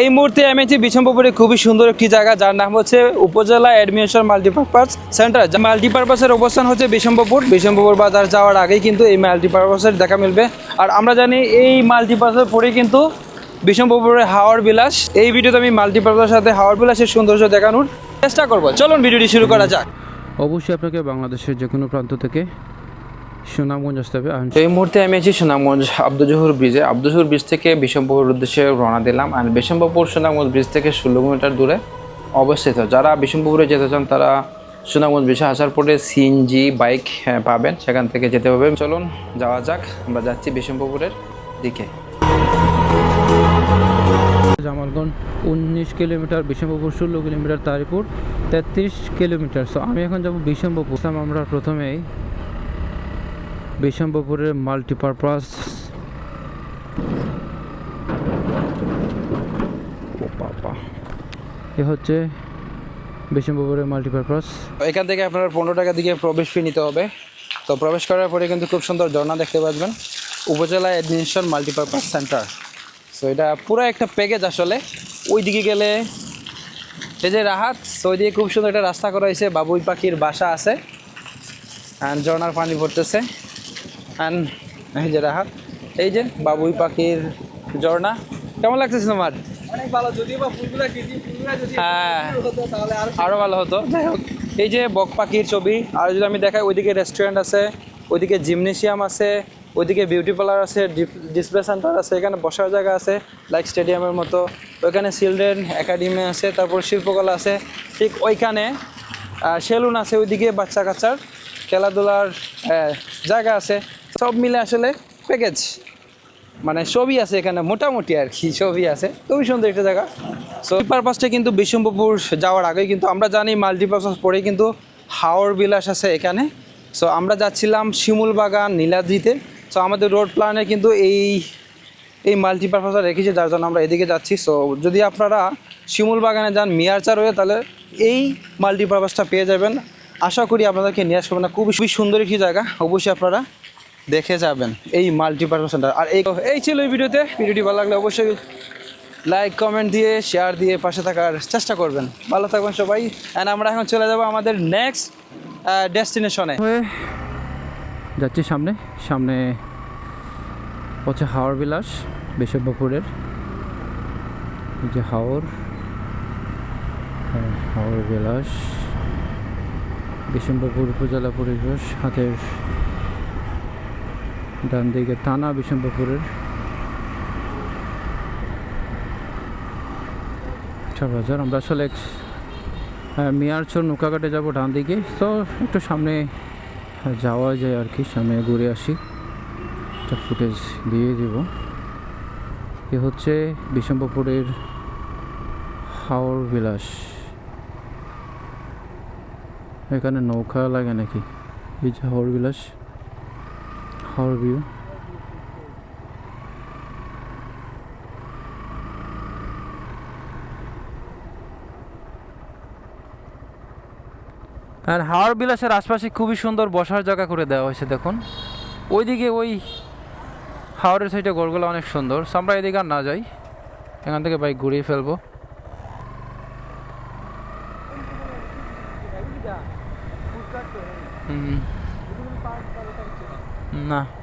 এই মুহূর্তে আমি আছি বিশম্বপুরে খুবই সুন্দর একটি জায়গা, যার নাম হচ্ছে উপজেলা অ্যাডমিশন মাল্টিপারপাস সেন্টার। মাল্টিপারপাসের অবস্থান হচ্ছে বিশম্বপুর বিশম্বপুর বাজার যাওয়ার আগেই কিন্তু এই মাল্টিপারপাসের দেখা মিলবে। আর আমরা জানি এই মাল্টিপারপাসের পরেই কিন্তু বিশম্বপুরের হাওয়ার বিলাস। এই ভিডিওতে আমি মাল্টিপারপাসের সাথে হাওয়ার বিলাসের সৌন্দর্য দেখানোর চেষ্টা করব। চলুন ভিডিওটি শুরু করা যাক। অবশ্যই আপনাকে বাংলাদেশের যে কোনো প্রান্ত থেকে সুনামগঞ্জ আসতে হবে এই মুহূর্তে আমি আছি সুনামগঞ্জ আব্দুল জহুর ব্রিজে। আব্দুল জহুর ব্রিজ থেকে বিশম্বপুর উদ্দেশ্যে রওনা দিলাম আর বিশম্বপুর সুনামগঞ্জ ব্রিজ থেকে ষোলো কিলোমিটার দূরে অবস্থিত। যারা বিশম্বপুরে যেতে চান তারা সুনামগঞ্জ ব্রিজে আসার পরে সিএনজি বাইক পাবেন সেখান থেকে যেতে হবে। চলুন যাওয়া যাক আমরা যাচ্ছি বিশম্বপুরের দিকে। জামালগঞ্জ উনিশ কিলোমিটার বিশম্বপুর ষোলো কিলোমিটার তারিপুর তেত্রিশ কিলোমিটার। সো আমি এখন যাব বিশম্বপুর আমরা প্রথমেই বিশম্বপুরের মাল্টিপারপাস। এ হচ্ছে বিশম্বপুরের মাল্টিপারপাস। এখান থেকে আপনার পনেরো টাকা দিকে প্রবেশ ফি নিতে হবে। তো প্রবেশ করার পরে কিন্তু খুব সুন্দর ঝর্ণা দেখতে পাবেন উপজেলা অ্যাডমিনিস্ট্রেশন মাল্টিপারপাস সেন্টার সো এটা পুরো একটা প্যাকেজ আসলে। ওই দিকে গেলে এই যে রাহাত so ওইদিকে খুব সুন্দর একটা রাস্তা করা হয়েছে। বাবুই পাখির বাসা আছে। অ্যান্ড ঝর্ণার পানি পড়তেছে অ্যান্ড এই যে রাহাত এই যে বাবুই পাখির ঝর্ণা কেমন লাগতেছে তোমার? হ্যাঁ তাহলে আরও আরও ভালো হতো। যাই হোক। এই যে বক পাখির ছবি আর যদি আমি দেখাই ওইদিকে রেস্টুরেন্ট আছে ওইদিকে জিমনেশিয়াম আছে ওইদিকে বিউটি পার্লার আছে ডিসপ্লে সেন্টার আছে এখানে বসার জায়গা আছে লাইক স্টেডিয়ামের মতো। ওইখানে চিলড্রেন একাডেমি আছে তারপর শিল্পকলা আছে। ঠিক ওইখানে সেলুন আছে ওইদিকে বাচ্চা কাচ্চার খেলাধুলার জায়গা আছে। সব মিলে আসলে প্যাকেজ মানে ছবি আছে এখানে, মোটামুটি আর কি ছবি আছে। খুবই সুন্দর একটা জায়গা। সো পারপাসটা কিন্তু বিশম্বপুর যাওয়ার আগেই কিন্তু আমরা জানি মাল্টিপারপাস পরে কিন্তু হাওর বিলাস আছে এখানে। সো আমরা যাচ্ছিলাম শিমুল বাগান, নীলাদ্রিতে। সো আমাদের রোড প্ল্যানে কিন্তু এই এই মাল্টিপারপাসটা রেখেছে, যার জন্য আমরা এদিকে যাচ্ছি। সো যদি আপনারা শিমুল বাগানে যান, মিয়ারচার হয়ে, তাহলে এই মাল্টিপারপাসটা পেয়ে যাবেন। আশা করি আপনাদেরকে নিয়ে আসবেন না। খুবই খুবই সুন্দর একটি জায়গা, অবশ্যই আপনারা দেখে যাবেন। এই মাল্টিপারপাস সেন্টার আর এই এই ছিল এই ভিডিওতে। ভিডিওটি ভালো লাগলে অবশ্যই লাইক কমেন্ট দিয়ে শেয়ার দিয়ে পাশে থাকার চেষ্টা করবেন। ভালো থাকবেন সবাই। অ্যান্ড আমরা এখন চলে যাব আমাদের নেক্সট ডেস্টিনেশনে যাচ্ছি সামনে। সামনে হচ্ছে হাওড় বিলাস বিশব্বপুরের এই যে হাওর হ্যাঁ, হাওড় বিলাস। বিশম্বপুর উপজেলা পরিবেশ হাতের ডান দিকে থানা বিশম্বপুরের আচ্ছা বাজার, আমরা আসলে মিয়ারচর নৌকাঘাটে যাব ডান দিকে। তো একটু সামনে যাওয়া যায় আর কি, সামনে ঘুরে আসি। একটা ফুটেজ দিয়ে দিব। এ হচ্ছে বিশম্বপুরের হাওর বিলাস। এখানে নৌকা লাগে নাকি? এই যে হাওর বিলাস। হাওর ভিউ আর হাওড় বিলাসের আশপাশে খুবই সুন্দর বসার জায়গা করে দেওয়া হয়েছে, দেখুন। ওইদিকে ওই হাওড়ের সাইডে গোলগুলো অনেক সুন্দর। So, আমরা এদিকে আর না যাই। এখান থেকে বাইক ঘুরিয়ে ফেলব। হুম। না